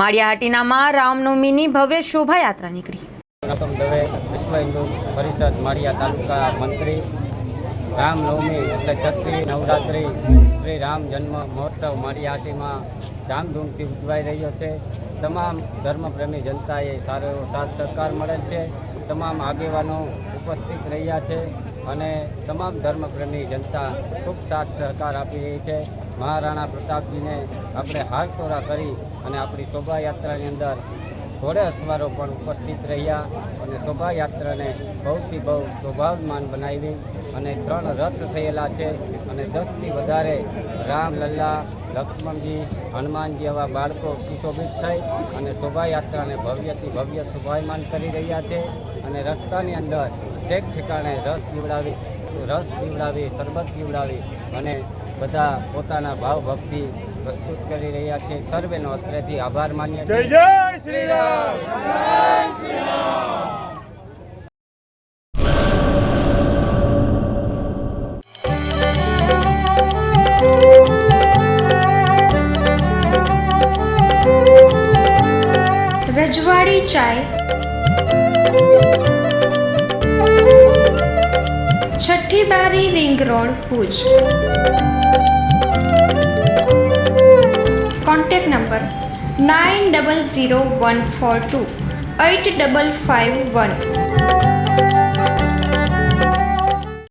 માળિયાહાટીનામાં રામનવમીની ભવ્ય શોભાયાત્રા નીકળી. ગૌતમ દવે વિશ્વ હિન્દુ પરિષદ માળિયા તાલુકા મંત્રી, રામનવમી એટલે છત્રી, નવરાત્રિ, શ્રી રામ જન્મ મહોત્સવ માળિયાહાટીમાં ધામધૂમથી ઉજવાઈ રહ્યો છે. તમામ ધર્મપ્રેમી જનતાએ સારો એવો સાથ સહકાર મળેલ છે. તમામ આગેવાનો ઉપસ્થિત રહ્યા છે અને તમામ ધર્મપ્રેમી જનતા ખૂબ સાથ સહકાર આપી રહી છે. મહારાણા પ્રતાપજીને આપણે હારતોરા કરી અને આપણી શોભાયાત્રાની અંદર ઘોડે અસવારો પણ ઉપસ્થિત રહ્યા અને શોભાયાત્રાને બહુથી બહુ શોભાવમાન બનાવી અને ત્રણ રથ થયેલા છે અને દસથી વધારે રામ લલ્લા, લક્ષ્મણજી, હનુમાનજી એવા બાળકો સુશોભિત થઈ અને શોભાયાત્રાને ભવ્યથી ભવ્ય શોભાયમાન કરી રહ્યા છે અને રસ્તાની અંદર ઠેક ઠેકાણે રસ પીવડાવી રસ પીવડાવી, શરબત પીવડાવી અને બધા પોતાના ભાવ ભક્તિ પ્રસ્તુત કરી રહ્યા છે. સર્વેનો અત્રેથી આભાર માન્ય જય શ્રી રામ. રજવાડી ચાય બારી ring road Bhuj. Contact number nine double zero one four two eight double five one.